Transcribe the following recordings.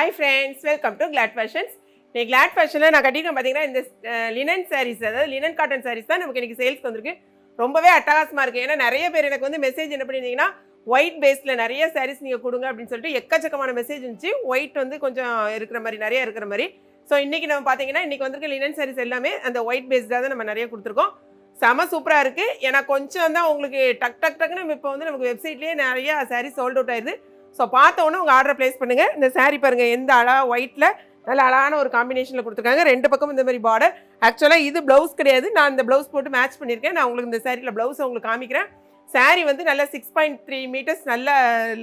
Hi friends welcome to glad fashions இன்னைக்கு Claude ஃபேஷனில் நான் கட்டியிருக்கேன் பார்த்தீங்கன்னா இந்த லினன் சாரீஸ் அதாவது லினன் காட்டன் சாரீஸ் தான் நமக்கு இன்னைக்கு சேல்ஸ்க்கு வந்திருக்கு. ரொம்பவே அட்டகாசமாக இருக்குது ஏன்னா நிறைய பேர் எனக்கு வந்து மெசேஜ் என்ன பண்ணியிருந்தீங்கன்னா ஒயிட் பேஸில் நிறைய சாரீஸ் நீங்கள் கொடுங்க அப்படின்னு சொல்லிட்டு எக்கச்சக்கமான மெசேஜ் இருந்துச்சு. ஒயிட் வந்து கொஞ்சம் இருக்கிற மாதிரி நிறைய இருக்கிற மாதிரி. ஸோ இன்றைக்கி நம்ம பார்த்தீங்கன்னா இன்றைக்கி வந்திருக்க லினன் சாரீஸ் எல்லாமே அந்த ஒயிட் பேஸ்டாக தான் நம்ம நிறைய கொடுத்துருக்கோம். செம சூப்பராக இருக்குது ஏன்னா கொஞ்சம் தான் உங்களுக்கு டக் டக் டக்குன்னு இப்போ வந்து நமக்கு வெப்சைட்லேயே நிறையா சாரீஸ் சோல்ட் அவுட் ஆயிடுது ஸோ பார்த்தோன்னே உங்கள் ஆர்டர் ப்ளேஸ் பண்ணுங்கள் இந்த saree பாருங்கள் எந்த அழகா ஒயிட்டில் நல்ல அழகான ஒரு காம்பினேஷனில் கொடுத்துருக்காங்க. ரெண்டு பக்கம் இந்த மாதிரி பார்டர் ஆக்சுவலாக இது ப்ளவுஸ் கிடையாது. நான் இந்த ப்ளவுஸ் போட்டு மேட்ச் பண்ணியிருக்கேன். நான் உங்களுக்கு இந்த சாரியில் ப்ளவுஸை உங்களுக்கு காமிக்கிறேன். சாரீ வந்து நல்ல சிக்ஸ் பாயிண்ட் த்ரீ மீட்டர்ஸ் நல்ல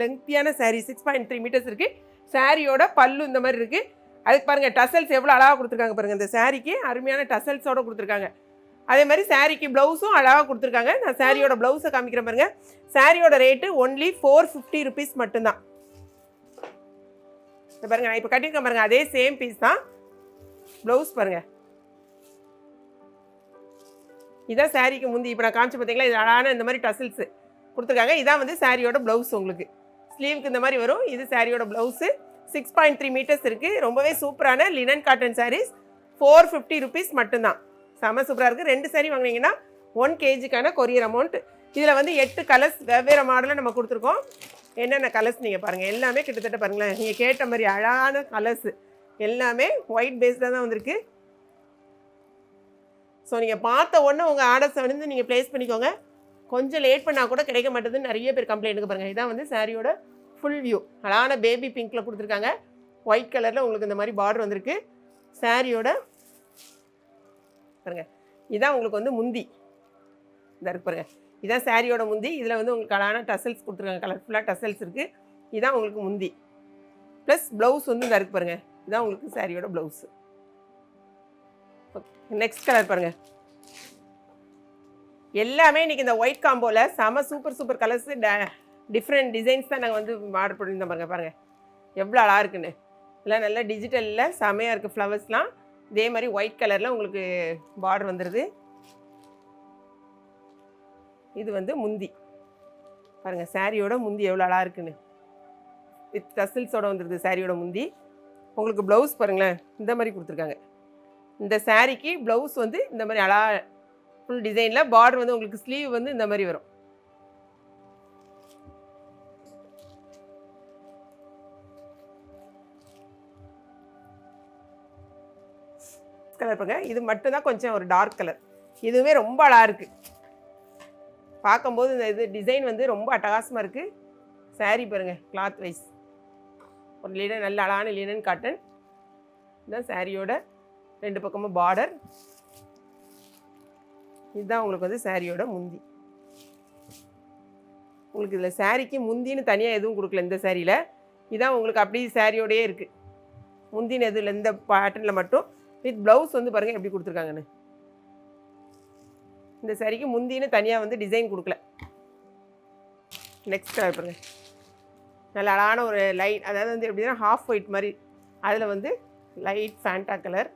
லெங்க்த்தியான sari six point three metres இருக்குது சாரியோட பல்லு இந்த மாதிரி இருக்குது அதுக்கு பாருங்கள் டசல்ஸ் எவ்வளோ அழகாக கொடுத்துருக்காங்க பாருங்கள் இந்த சாரீக்கு அருமையான டசல்ஸோடு கொடுத்துருக்காங்க. அதே மாதிரி சாரீக்கு ப்ளவுஸும் அழகாக கொடுத்துருக்காங்க. நான் சாரியோட ப்ளவுஸை காமிக்கிறேன் பாருங்க. சாரியோட rate only four fifty rupees மட்டும்தான். இந்த பாருங்க நான் இப்போ கட்டியிருக்கேன் பாருங்க அதே சேம் பீஸ் தான். ப்ளவுஸ் பாருங்க. இதான் சாரீக்கு முந்தி இப்போ நான் காமிச்சு பார்த்தீங்களா இது அழகான இந்த மாதிரி டசில்ஸு கொடுத்துருக்காங்க. இதான் வந்து சாரியோட ப்ளவுஸ் உங்களுக்கு. ஸ்லீவுக்கு இந்த மாதிரி வரும். இது சாரியோட blouse six point three metres இருக்குது ரொம்பவே சூப்பரான linen cotton sarees four fifty rupees மட்டும்தான். செம சூப்பராக இருக்குது ரெண்டு சாரி வாங்கினீங்கன்னா ஒன் கேஜிக்கான கொரியர் அமௌண்ட் இதில் வந்து எட்டு கலர்ஸ் வெவ்வேறு மாடலில் நம்ம கொடுத்துருக்கோம். என்னென்ன கலர்ஸ் நீங்கள் பாருங்கள் எல்லாமே கிட்டத்தட்ட பாருங்களேன். நீங்கள் கேட்ட மாதிரி அழகான கலர்ஸ் எல்லாமே ஒயிட் பேஸ்டாக தான் வந்திருக்கு. ஸோ நீங்கள் பார்த்த உடனே உங்கள் ஆர்டர்ஸை வந்து நீங்கள் ப்ளேஸ் பண்ணிக்கோங்க. கொஞ்சம் லேட் பண்ணால் கூட கிடைக்க மாட்டேதுன்னு நிறைய பேர் கம்ப்ளைண்ட்டுக்கு பாருங்கள் இதான் வந்து சாரியோட ஃபுல் வியூ அழகான பேபி பிங்க்கில் கொடுத்துருக்காங்க. ஒயிட் கலரில் உங்களுக்கு இந்த மாதிரி பார்டர் வந்திருக்கு. சாரியோட பாருங்க. இதான் உங்களுக்கு வந்து முந்தி. இதாக இருக்கு பாருங்க. இதான் சாரியோட முந்தி. இதில் வந்து உங்களுக்கு அழகான டசல்ஸ் கொடுத்துருக்காங்க. கலர்ஃபுல்லாக டசல்ஸ் இருக்குது இதான் உங்களுக்கு முந்தி. ப்ளஸ் ப்ளவுஸ் வந்து இந்த இருக்கு பாருங்க. இதான் உங்களுக்கு சாரியோட ப்ளவுஸு நெக்ஸ்ட் கலர் பாருங்க. எல்லாமே இன்னைக்கு இந்த ஒயிட் காம்போவில் செம super super colours different designs தான் நாங்கள் வந்து ஆர்டர் பண்ணியிருந்தோம் பாருங்கள் பாருங்கள் எவ்வளோ அழகாக இருக்குன்னு. எல்லாம் நல்லா டிஜிட்டலில் செமையாக இருக்குது ஃப்ளவர்ஸ்லாம் இதே மாதிரி ஒயிட் கலரில் உங்களுக்கு பார்டர் வந்துடுது இது வந்து முந்தி. பாருங்கள் சாரியோட முந்தி எவ்வளோ அழகாக இருக்குன்னு. வித் கசில்ஸோட வந்துடுது சாரியோட முந்தி. உங்களுக்கு ப்ளவுஸ் பாருங்களேன் இந்த மாதிரி கொடுத்துருக்காங்க. இந்த சாரிக்கு ப்ளவுஸ் வந்து இந்த மாதிரி அழகா ஃபுல் டிசைனில் பார்டர் வந்து உங்களுக்கு ஸ்லீவ் வந்து இந்த மாதிரி வரும். கலர் பாருங்க. இது மட்டும்தான் கொஞ்சம் ஒரு டார்க் கலர் இதுவுமே ரொம்ப அழகாக இருக்குது பார்க்கும்போது இந்த இது டிசைன் வந்து ரொம்ப அட்டகாசமாக இருக்குது saree பாருங்கள் கிளாத் வைஸ் ஒரு லினன் நல்ல அழகான லினன் காட்டன் இதுதான் சாரியோட ரெண்டு பக்கமும் பார்டர் இதுதான் உங்களுக்கு வந்து சாரியோட முந்தி. உங்களுக்கு இதில் சாரிக்கு முந்தின்னு தனியாக எதுவும் கொடுக்கல இந்த சாரியில் இதான் உங்களுக்கு அப்படியே சாரியோடையே இருக்குது முந்தின இதில் இந்த பேட்டர்னில் மட்டும் வித் ப்ளவுஸ் வந்து பாருங்கள் எப்படி கொடுத்துருக்காங்கன்னு. இந்த சரிக்கு முந்தின்னு தனியாக வந்து டிசைன் கொடுக்கல. நெக்ஸ்ட் பாருங்க. நல்ல அழகான ஒரு லைட் அதாவது வந்து எப்படின்னா ஹாஃப் ஒயிட் மாதிரி. அதில் வந்து லைட் ஃபேண்டா கலர்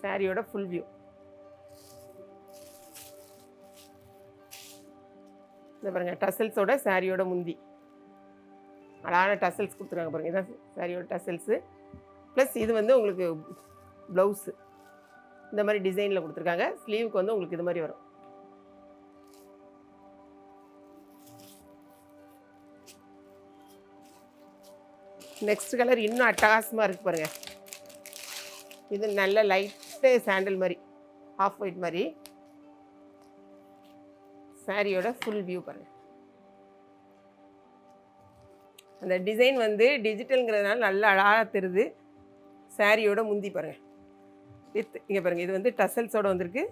சாரியோட ஃபுல் வியூ இந்த பாருங்க டசல்ஸோட சாரியோட முந்தி. அழகான டசல்ஸ் கொடுத்துருக்காங்க பாருங்க. இதான் சாரியோட டசல்ஸு ப்ளஸ் இது வந்து உங்களுக்கு ப்ளவுஸு இந்த மாதிரி டிசைனில் கொடுத்துருக்காங்க. ஸ்லீவுக்கு வந்து உங்களுக்கு இது மாதிரி வரும். நெக்ஸ்ட் கலர் இன்னும் அட்டகாசமாக இருக்குது பாருங்கள் இது நல்ல லைட்டு சாண்டல் மாதிரி ஆஃப் ஒயிட் மாதிரி. சாரியோட ஃபுல் வியூ பாருங்கள் அந்த டிசைன் வந்து டிஜிட்டலுங்கிறதுனால நல்ல அழகாக தெரியுது. சாரியோட முந்தி பாருங்கள் வித் இங்கே பாருங்கள் இது வந்து டசல்ஸோட வந்திருக்கு.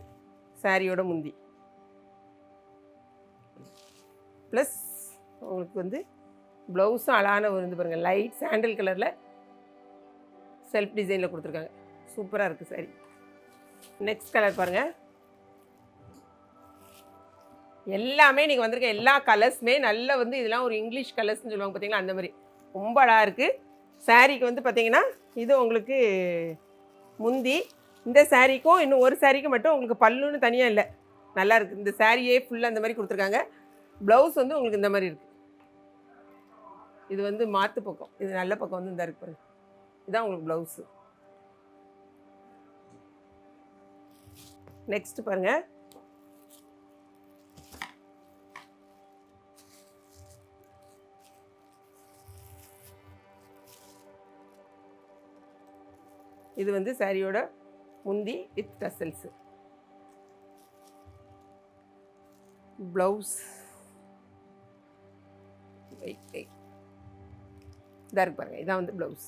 சாரியோட முந்தி. ப்ளஸ் உங்களுக்கு வந்து ப்ளவுஸும் அழகான ஒரு இது பாருங்கள் லைட் சாண்டில் கலரில் செல்ஃப் டிசைனில் கொடுத்துருக்காங்க. சூப்பராக இருக்குது சாரி நெக்ஸ்ட் கலர் பாருங்கள் எல்லாமே நீங்கள் வந்திருக்க எல்லா கலர்ஸுமே நல்ல வந்து இதெல்லாம் ஒரு இங்கிலீஷ் கலர்ஸ்னு சொல்லுவாங்க பார்த்தீங்களா அந்த மாதிரி. ரொம்ப அழகாக இருக்குது சாரீக்கு வந்து பார்த்தீங்கன்னா இது உங்களுக்கு முந்தி. இந்த சாரீக்கும் இன்னும் ஒரு சாரீக்கு மட்டும் உங்களுக்கு பல்லுன்னு தனியாக இல்லை. நல்லா இருக்குது இந்த சாரியே ஃபுல்லாக அந்த மாதிரி கொடுத்துருக்காங்க. ப்ளவுஸ் வந்து உங்களுக்கு இந்த மாதிரி இருக்குது இது வந்து மாற்று பக்கம். இது நல்ல பக்கம் வந்து இந்த இருக்கு இதுதான் உங்களுக்கு ப்ளவுஸு நெக்ஸ்ட் பாருங்கள் இது வந்து சாரியோட முந்தி with tassels. Blouse weight weight இதாக இருக்கு பாருங்கள் இதான் வந்து ப்ளவுஸ்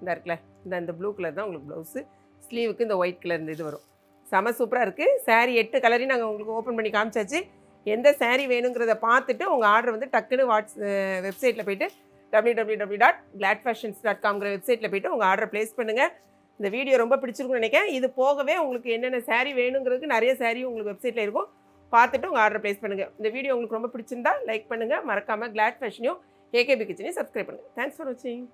இதாக இருக்குல்ல இந்த இந்த ப்ளூ கலர் தான் உங்களுக்கு ப்ளவுஸு ஸ்லீவுக்கு இந்த ஒயிட் கலர் இந்த இது வரும். செம சூப்பராக இருக்குது saree எட்டு கலரையும் நாங்கள் உங்களுக்கு ஓப்பன் பண்ணி காமிச்சாச்சு. எந்த சாரீ வேணுங்கிறத பார்த்துட்டு உங்கள் ஆர்டர் வந்து டக்குன்னு வாட்ஸ் வெப்சைட்டில் போயிட்டு W W W dot glad fashions dot காம்ங்கிற வெப்சைட்டில் போயிட்டு உங்கள் ஆர்டர் ப்ளேஸ் பண்ணுங்கள் இந்த வீடியோ ரொம்ப பிடிச்சிருக்கும்னு நினைக்கிறேன். இது போகவே உங்களுக்கு என்னென்ன சாரீ வேணுங்கிறதுக்கு நிறைய சாரீ உங்களுக்கு வெப்சைட்டில் இருக்கும். பார்த்துட்டு உங்கள் ஆர்டர் ப்ளேஸ் பண்ணுங்கள் இந்த வீடியோ உங்களுக்கு ரொம்ப பிடிச்சிருந்தா லைக் பண்ணுங்கள் மறக்காமல் கிளாட் ஃபேஷனையும் ஏகேபி கிச்சனையும் சப்ஸ்கிரைப் பண்ணுங்கள் தேங்க்ஸ் ஃபார் வாட்சிங்